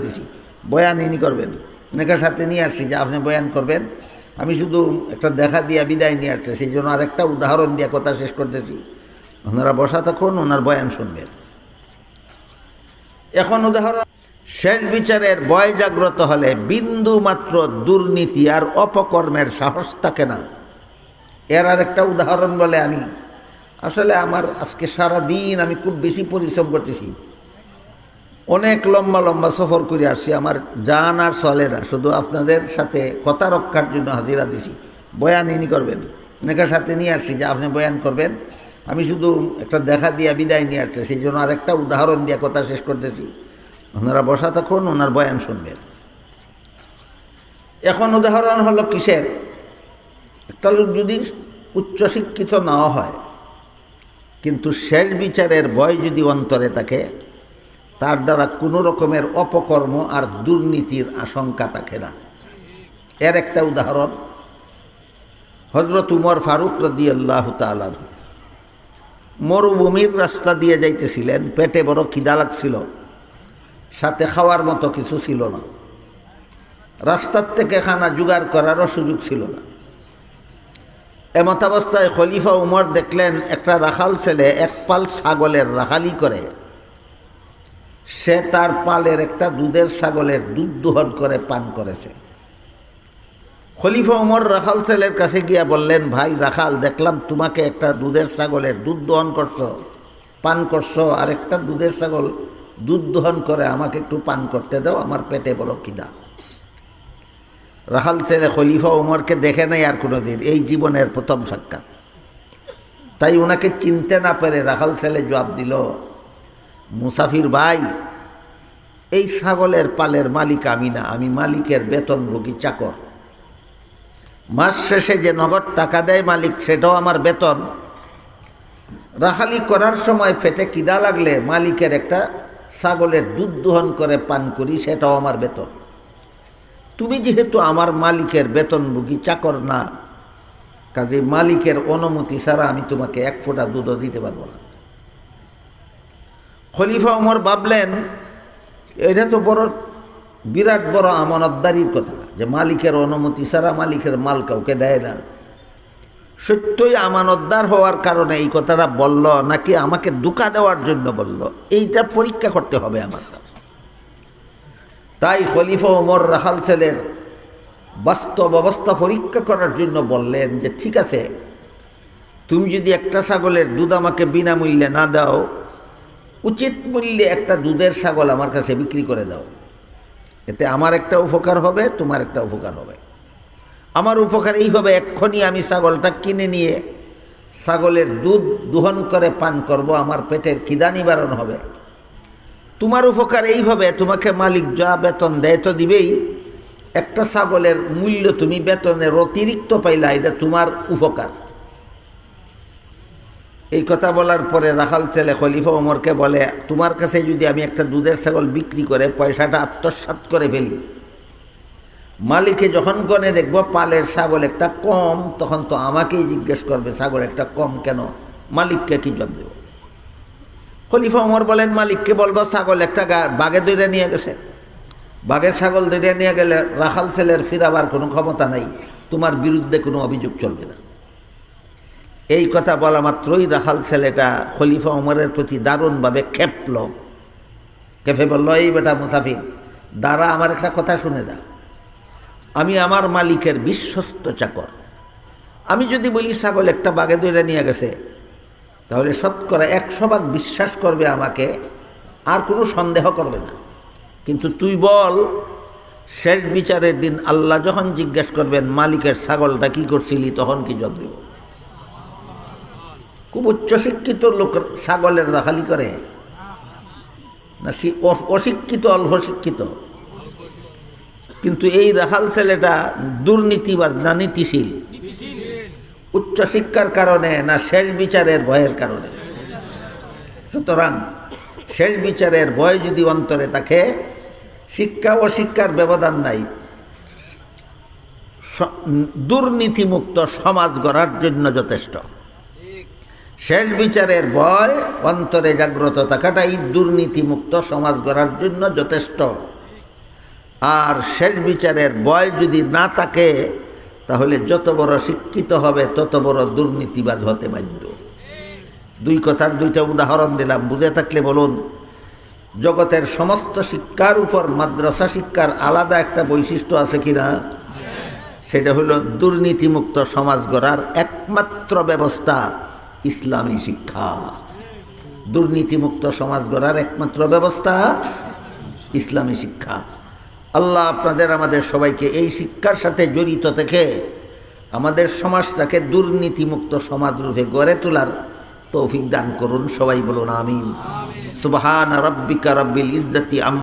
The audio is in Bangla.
দিছি। বয়ান ইনি করবেন। নেকার সাথে নিয়ে আসছি যে আপনি বয়ান করবেন। আমি শুধু একটা দেখা দিয়া বিদায় নিয়ে আসছে, সেই জন্য আরেকটা উদাহরণ দিয়ে কথা শেষ করতেছি। ওনারা বসা থাকুন, ওনার বয়ান শুনবেন। এখন উদাহরণ, শেষ বিচারের ভয় জাগ্রত হলে বিন্দু মাত্র দুর্নীতি আর অপকর্মের সাহস থাকে না। এর আর একটা উদাহরণ বলে আমি, আসলে আমার আজকে সারা দিন আমি খুব বেশি পরিশ্রম করতেছি। অনেক লম্বা লম্বা সফর করে আসছি, আমার জান আর চলে না, শুধু আপনাদের সাথে কথা রক্ষার জন্য হাজিরা দিছি। বয়ান ইনি করবেন নেকার সাথে নিয়ে আসছি, যে আপনি বয়ান করবেন। আমি শুধু একটা দেখা দিয়া বিদায় নিয়ে আসছে, সেই জন্য আরেকটা উদাহরণ দিয়ে কথা শেষ করতেছি। ওনারা বসা থাকুন, ওনার বয়ান শুনবেন। এখন উদাহরণ হলো কিসের? একটা লোক যদি উচ্চশিক্ষিত নাও হয়, কিন্তু শেষ বিচারের ভয় যদি অন্তরে থাকে তার দ্বারা কোনো রকমের অপকর্ম আর দুর্নীতির আশঙ্কা থাকে না। এর একটা উদাহরণ হজরত উমর ফারুক রদি আল্লাহ তালার মরুভূমির রাস্তা দিয়ে যাইতেছিলেন, পেটে বড় খিদা লাগছিল, সাথে খাওয়ার মতো কিছু ছিল না। রাস্তার থেকে খানা জোগাড় করারও সুযোগ ছিল না। এমতাবস্থায় খলিফা উমর দেখলেন, একটা রাখাল ছেলে এক পাল ছাগলের রাখালি করে। সে তার পালের একটা দুধের ছাগলের দুধ দোহন করে পান করেছে। খলিফা উমর রাখাল ছেলের কাছে গিয়া বললেন, ভাই রাখাল, দেখলাম তোমাকে একটা দুধের ছাগলের দুধ দোহন করছ, পান করছ, আর একটা দুধের ছাগল দুধ দোহন করে আমাকে একটু পান করতে দাও, আমার পেটে বড় খিদা। রাখাল ছেলে খলিফা উমরকে দেখে নাই আর কোনো দিন এই জীবনের প্রথম সাক্ষাৎ। তাই ওনাকে চিনতে না পেরে রাখাল ছেলে জবাব দিল মুসাফির ভাই, এই ছাগলের পালের মালিক আমি না, আমি মালিকের বেতনভোগী চাকর। মাস শেষে যে নগদ টাকা দেয় মালিক, সেটাও আমার বেতন। রাহালি করার সময় ফেটে কিদা লাগলে মালিকের একটা ছাগলের দুধ দোহন করে পান করি, সেটাও আমার বেতন। তুমি যেহেতু আমার মালিকের বেতনভোগী চাকর না, কাজে মালিকের অনুমতি ছাড়া আমি তোমাকে এক ফোঁটা দুধও দিতে পারব না। খলিফা উমর ভাবলেন, এটা তো বড়, বিরাট বড় আমানতদারির কথা, যে মালিকের অনুমতি ছাড়া মালিকের মাল কাউকে দেয় না। সত্যই আমানতদার হওয়ার কারণে এই কথাটা বলল, নাকি আমাকে দুকা দেওয়ার জন্য বলল? এইটা পরীক্ষা করতে হবে আমার। তাই খলিফা উমর রাহাল ছেলের বাস্তব অবস্থা পরীক্ষা করার জন্য বললেন যে, ঠিক আছে, তুমি যদি একটা ছাগলের দুধ আমাকে বিনামূল্যে না দাও উচিত মূল্যে একটা দুধের ছাগল আমার কাছে বিক্রি করে দাও। এতে আমার একটা উপকার হবে, তোমার একটা উপকার হবে। আমার উপকার এই হবে, এক্ষুনি আমি ছাগলটা কিনে নিয়ে ছাগলের দুধ দোহন করে পান করব, আমার পেটের খিদা নিবারণ হবে। তোমার উপকার এইভাবে তোমাকে মালিক যা বেতন দেয় তো দিবেই। একটা ছাগলের মূল্য তুমি বেতনের অতিরিক্ত পাইলা, এটা তোমার উপকার। এই কথা বলার পরে রাখাল ছেলে খলিফা ওমরকে বলে, তোমার কাছে যদি আমি একটা দুধের ছাগল বিক্রি করে পয়সাটা আত্মসাত করে ফেলি, মালিকে যখন গনে দেখব পালের ছাগল একটা কম, তখন তো আমাকেই জিজ্ঞেস করবে, ছাগল একটা কম কেন? মালিককে কি জবাব দেব? খলিফা ওমর বলেন, মালিককে বলব, ছাগল একটা বাগে দৈরে নিয়ে গেছে। বাগে ছাগল দৈরে নিয়ে গেলে রাখাল ছেলের ফিরাবার কোনো ক্ষমতা নাই। তোমার বিরুদ্ধে কোনো অভিযোগ চলবে না। এই কথা বলা মাত্রই রাখাল ছেলেটা খলিফা উমরের প্রতি দারুণভাবে খেপল। কেফে বলল, এই বেটা মুসাফির দ্বারা আমার একটা কথা শুনে যা। আমি আমার মালিকের বিশ্বস্ত চাকর। আমি যদি বলি, ছাগল একটা বাগে দৈরা নিয়ে গেছে, তাহলে শতকরা একশো ভাগ বিশ্বাস করবে আমাকে, আর কোনো সন্দেহ করবে না। কিন্তু তুই বল, শেষ বিচারের দিন আল্লাহ যখন জিজ্ঞেস করবেন, মালিকের ছাগলটা কি করছিলি, তখন কি জব দেব? খুব উচ্চশিক্ষিত লোক ছাগলের রাখালি করে। না অশিক্ষিত অল্প শিক্ষিত কিন্তু এই রাখাল ছেলেটা দুর্নীতিবাজ, না নীতিশীল। উচ্চশিক্ষার কারণে না শেষ বিচারের ভয়ের কারণে। সুতরাং শেষ বিচারের ভয় যদি অন্তরে থাকে, শিক্ষা ও শিক্ষার ব্যবধান নাই। দুর্নীতিমুক্ত সমাজ গড়ার জন্য যথেষ্ট। শেষ বিচারের ভয়, অন্তরে জাগ্রত থাকাটা এই দুর্নীতিমুক্ত সমাজ গড়ার জন্য যথেষ্ট। আর শেষ বিচারের বয় যদি না থাকে, তাহলে যত বড় শিক্ষিত হবে, তত বড় দুর্নীতিবাজ হতে বাধ্য। দুই কথার দুইটা উদাহরণ দিলাম, বুঝে থাকলে বলুন। জগতের সমস্ত শিক্ষার উপর মাদ্রাসা শিক্ষার আলাদা একটা বৈশিষ্ট্য আছে কিনা সেটা হলো দুর্নীতিমুক্ত সমাজ গড়ার একমাত্র ব্যবস্থা। ইসলামী শিক্ষা। দুর্নীতিমুক্ত সমাজ গড়ার একমাত্র ব্যবস্থা ইসলামী শিক্ষা। আল্লাহ আপনাদের, আমাদের সবাইকে এই শিক্ষার সাথে জড়িত থেকে আমাদের সমাজটাকে দুর্নীতিমুক্ত সমাজ রূপে গড়ে তোলার তৌফিক দান করুন। সবাই বলুন আমিন। সুবহান রব্বিকা রব্বিল ইজ্জতি আম